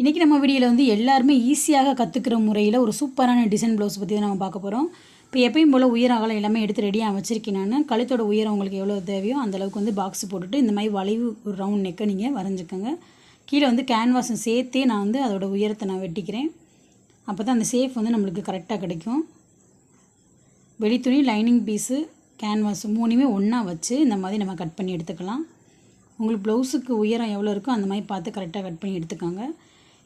இன்றைக்கி நம்ம வீடியோவில் வந்து எல்லாருமே ஈஸியாக கற்றுக்கிற முறையில் ஒரு சூப்பரான டிசைன் ப்ளவுஸ் பற்றி தான் நம்ம பார்க்க போகிறோம் இப்போ எப்பயும் போல் உயர அகலம் எல்லாமே எடுத்து ரெடியாக வச்சுருக்கேன் நான். கழுத்தோட உயரம் உங்களுக்கு எவ்வளோ தேவையோ அந்தளவுக்கு வந்து பாக்ஸ் போட்டுட்டு இந்த மாதிரி வளைவு ஒரு ரவுண்ட் நெக்கை நீங்கள் வரைஞ்சிக்கோங்க. கீழே வந்து கேன்வாஸும் சேர்த்தே நான் வந்து அதோடய உயரத்தை நான் வெட்டிக்கிறேன். அப்போ தான் அந்த சேஃப் வந்து நம்மளுக்கு கரெக்டாக கிடைக்கும். வெளித்துணி லைனிங் பீஸு கேன்வாஸ் மூணுமே ஒன்றா வச்சு இந்த மாதிரி நம்ம கட் பண்ணி எடுத்துக்கலாம். உங்களுக்கு ப்ளவுஸுக்கு உயரம் எவ்வளோ இருக்கோ அந்த மாதிரி பார்த்து கரெக்டாக கட் பண்ணி எடுத்துக்கோங்க.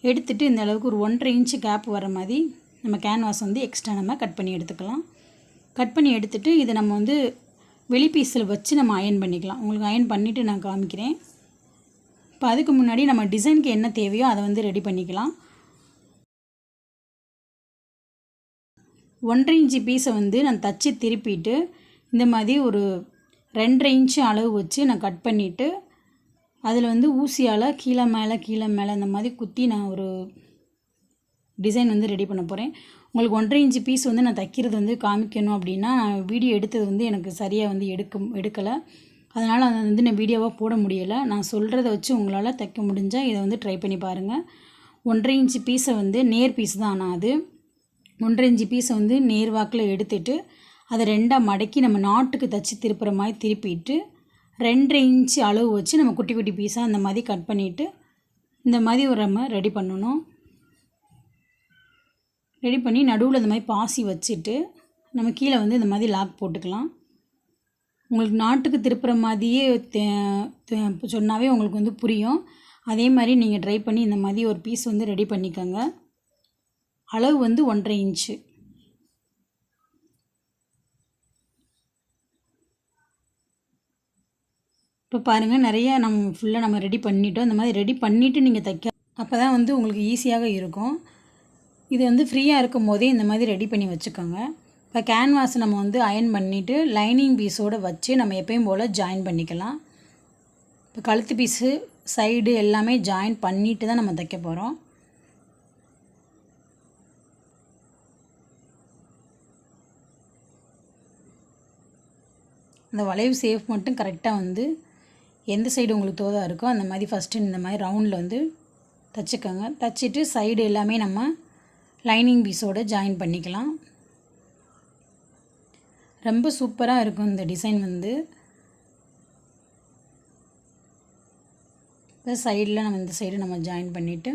எடுத்துகிட்டு இந்த அளவுக்கு ஒரு ஒன்றரை இன்ச்சு கேப் வர மாதிரி நம்ம கேன்வாஸ் வந்து எக்ஸ்ட்ரா நம்ம கட் பண்ணி எடுத்துக்கலாம். கட் பண்ணி எடுத்துகிட்டு இதை நம்ம வந்து வெளி பீஸில் வச்சு நம்ம அயன் பண்ணிக்கலாம். உங்களுக்கு அயன் பண்ணிவிட்டு நான் காமிக்கிறேன். இப்போ அதுக்கு முன்னாடி நம்ம டிசைனுக்கு என்ன தேவையோ அதை வந்து ரெடி பண்ணிக்கலாம். ஒன்றரை இன்ச்சு பீஸை வந்து நான் தச்சு திருப்பிட்டு இந்த மாதிரி ஒரு ரெண்டரை இன்ச்சு அளவு வச்சு நான் கட் பண்ணிவிட்டு அதில் வந்து ஊசியால் கீழே மேலே கீழே மேலே இந்த மாதிரி குத்தி நான் ஒரு டிசைன் வந்து ரெடி பண்ண போகிறேன் உங்களுக்கு ஒன்றரை இன்ச்சு பீஸ் வந்து நான் தைக்கிறது வந்து காமிக்கணும் அப்படின்னா நான் வீடியோ எடுத்தது வந்து எனக்கு சரியாக வந்து எடுக்க எடுக்கலை. அதனால் அதை வந்து நான் வீடியோவாக போட முடியலை. நான் சொல்கிறத வச்சு உங்களால் தைக்க முடிஞ்சால் இதை வந்து ட்ரை பண்ணி பாருங்கள் ஒன்றரை இன்ச்சு பீஸை வந்து நேர் பீஸ் தான் ஆனால் அது? ஒன்றரை இன்ச்சு பீஸை வந்து நேர் வாக்கில் எடுத்துட்டு அதை ரெண்டாக மடக்கி நம்ம நாட்டுக்கு தைச்சி திருப்புற மாதிரி திருப்பிட்டு ரெண்டரை இன்ச்சு அளவு வச்சு நம்ம குட்டி குட்டி பீஸாக அந்த மாதிரி கட் பண்ணிவிட்டு இந்த மாதிரி ஒரு நம்ம ரெடி பண்ணணும். ரெடி பண்ணி நடுவில் இந்த மாதிரி பாசி வச்சுட்டு நம்ம கீழே வந்து இந்த மாதிரி லாக் போட்டுக்கலாம். உங்களுக்கு நாட்டுக்கு திருப்புற மாதிரியே சொன்னாவே உங்களுக்கு வந்து புரியும். அதே மாதிரி நீங்கள் ட்ரை பண்ணி இந்த மாதிரி ஒரு பீஸ் வந்து ரெடி பண்ணிக்கோங்க. அளவு வந்து ஒன்றரை இன்ச்சு. இப்போ பாருங்கள் நிறைய நம்ம ஃபுல்லாக நம்ம ரெடி பண்ணிட்டோம். இந்த மாதிரி ரெடி பண்ணிவிட்டு நீங்கள் தைக்க அப்போ தான் வந்து உங்களுக்கு ஈஸியாக இருக்கும். இது வந்து ஃப்ரீயாக இருக்கும் போதே இந்த மாதிரி ரெடி பண்ணி வச்சுக்கோங்க. இப்போ கேன்வாஸ் நம்ம வந்து அயன் பண்ணிவிட்டு லைனிங் பீஸோடு வச்சு நம்ம எப்பயும் போல் ஜாயின் பண்ணிக்கலாம். இப்போ கழுத்து பீஸு சைடு எல்லாமே ஜாயின் பண்ணிவிட்டு தான் நம்ம தைக்க போகிறோம் அந்த வளைவு சேஃப் மட்டும் கரெக்டாக வந்து எந்த சைடு உங்களுக்கு தோதாக இருக்கோ அந்த மாதிரி ஃபஸ்ட்டு இந்த மாதிரி ரவுண்டில் வந்து தைச்சிக்கோங்க. தச்சுட்டு சைடு எல்லாமே நம்ம லைனிங் பீஸோடு ஜாயின் பண்ணிக்கலாம். ரொம்ப சூப்பராக இருக்கும் இந்த டிசைன் வந்து. இப்போ சைடில் நம்ம இந்த சைடு நம்ம ஜாயின் பண்ணிவிட்டு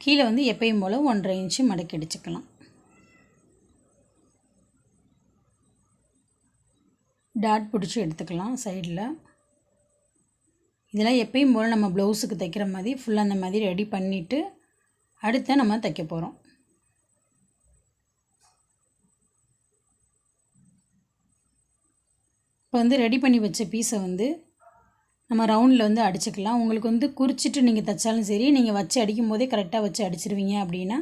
கீழே வந்து எப்பயும் போல் ஒன்றரை இன்ச்சு மடக்கி அடிச்சுக்கலாம். டாட் பிடிச்சி எடுத்துக்கலாம் சைடில் இதெல்லாம் எப்பயும் போல் நம்ம ப்ளவுஸுக்கு தைக்கிற மாதிரி ஃபுல்லாக அந்த மாதிரி ரெடி பண்ணிவிட்டு அடுத்த நம்ம தைக்க போகிறோம் இப்போ வந்து ரெடி பண்ணி வச்ச பீஸை வந்து நம்ம ரவுண்டில் வந்து அடிச்சுக்கலாம். உங்களுக்கு வந்து குறிச்சிட்டு நீங்கள் தைச்சாலும் சரி நீங்கள் வச்சு அடிக்கும் போதே கரெக்டாக வச்சு அடிச்சிருவீங்க அப்படின்னா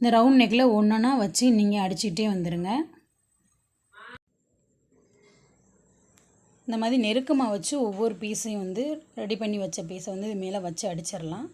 இந்த ரவுண்ட் நெக்கில் ஒன்றா வச்சு நீங்கள் அடிச்சுக்கிட்டே வந்துடுங்க இந்த மாதிரி நெருக்கமாக வச்சு ஒவ்வொரு பீஸையும் வந்து ரெடி பண்ணி வச்ச பீஸை வந்து இது மேலே வச்சு அடிச்சிடலாம்.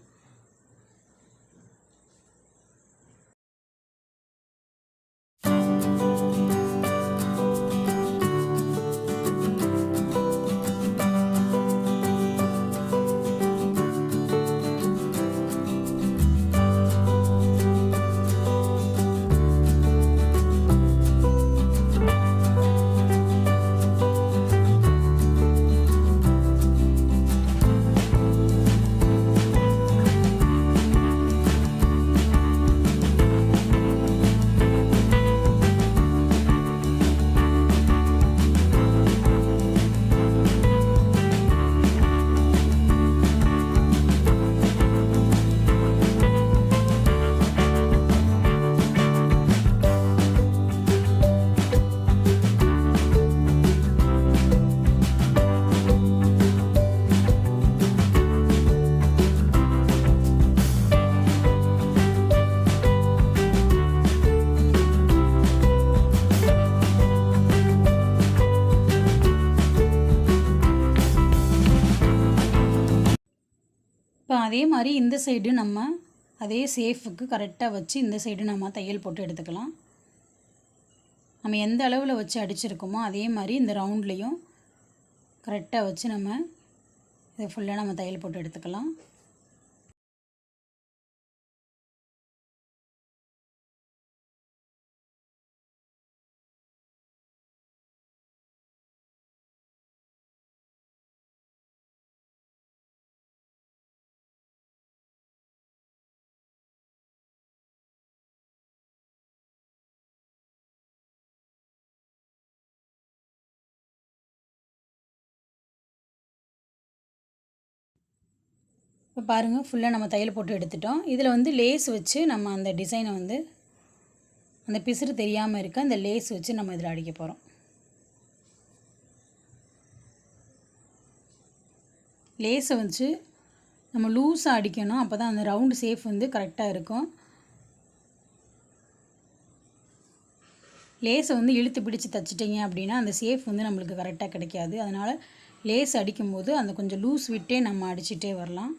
இப்போ அதே மாதிரி இந்த சைடு நம்ம அதே சேஃபுக்கு கரெக்டாக வச்சு இந்த சைடு நம்ம தையல் போட்டு எடுத்துக்கலாம். நம்ம எந்த அளவில் வச்சு அடிச்சிருக்கோமோ அதே மாதிரி இந்த ரவுண்ட்லேயும் கரெக்டாக வச்சு நம்ம இதை ஃபுல்லாக நம்ம தையல் போட்டு எடுத்துக்கலாம். இப்போ பாருங்கள் ஃபுல்லாக நம்ம தையல் போட்டு எடுத்துட்டோம். இதில் வந்து லேஸ் வச்சு நம்ம அந்த டிசைனை வந்து அந்த பிசுறு தெரியாமல் இருக்க அந்த லேஸ் வச்சு நம்ம இதில் அடிக்க போகிறோம் லேஸை வச்சு நம்ம லூஸாக அடிக்கணும். அப்போ தான் அந்த ரவுண்டு சேஃப் வந்து கரெக்டாக இருக்கும். லேஸை வந்து இழுத்து பிடிச்சி தைச்சிட்டிங்க அப்படின்னா அந்த சேஃப் வந்து நம்மளுக்கு கரெக்டாக கிடைக்காது. அதனால் லேஸ் அடிக்கும்போது அந்த கொஞ்சம் லூஸ் விட்டே நம்ம அடிச்சிட்டே வரலாம்.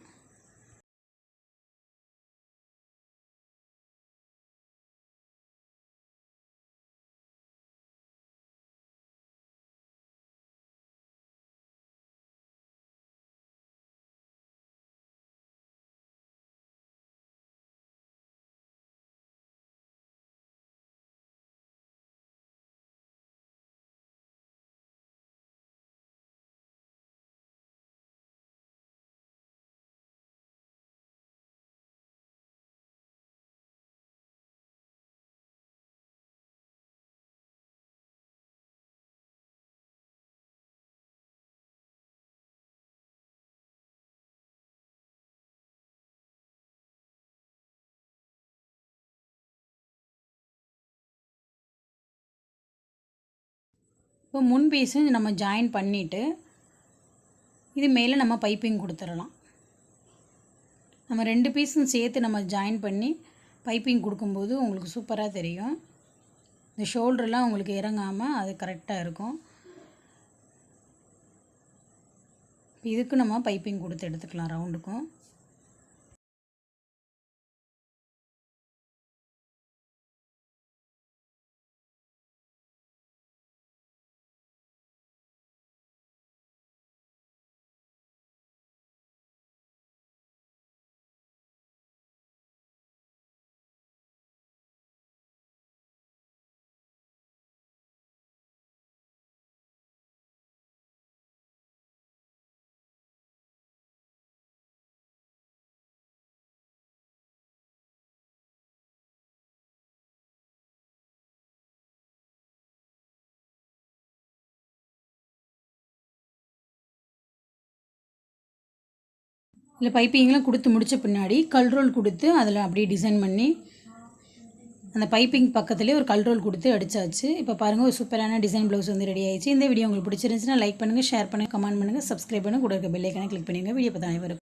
இப்போ முன் பீஸும் நம்ம ஜாயின் பண்ணிவிட்டு இது மேலே நம்ம பைப்பிங் கொடுத்துடலாம். நம்ம ரெண்டு பீஸும் சேர்த்து நம்ம ஜாயின் பண்ணி பைப்பிங் கொடுக்கும்போது உங்களுக்கு சூப்பராக தெரியும். இந்த ஷோல்டர்லாம் உங்களுக்கு இறங்காமல் அது கரெக்டாக இருக்கும். இதுக்கு நம்ம பைப்பிங் கொடுத்து எடுத்துக்கலாம் ரவுண்டுக்கும் இல்லை பைப்பிங்லாம் கொடுத்து முடித்த பின்னாடி கல் ரோல் கொடுத்து அதில் அப்படியே டிசைன் பண்ணி அந்த பைப்பிங் பக்கத்துலேயே ஒரு கல் ரோல் கொடுத்து அடிச்சாச்சு. இப்போ பாருங்கள் ஒரு சூப்பரான டிசைன் ப்ளவுஸ் வந்து ரெடி ஆயிடுச்சு. இந்த வீடியோ உங்களுக்கு பிடிச்சிருந்துச்சுன்னா லைக் பண்ணுங்கள் ஷேர் பண்ணுங்கள் கமெண்ட் பண்ணுங்கள் சப்ஸ்கிரைப் பண்ணுங்கள் கூட இருக்க பெல்லைக்கான கிளிக் பண்ணுங்கள் வீடியோ பார்த்தா வரும்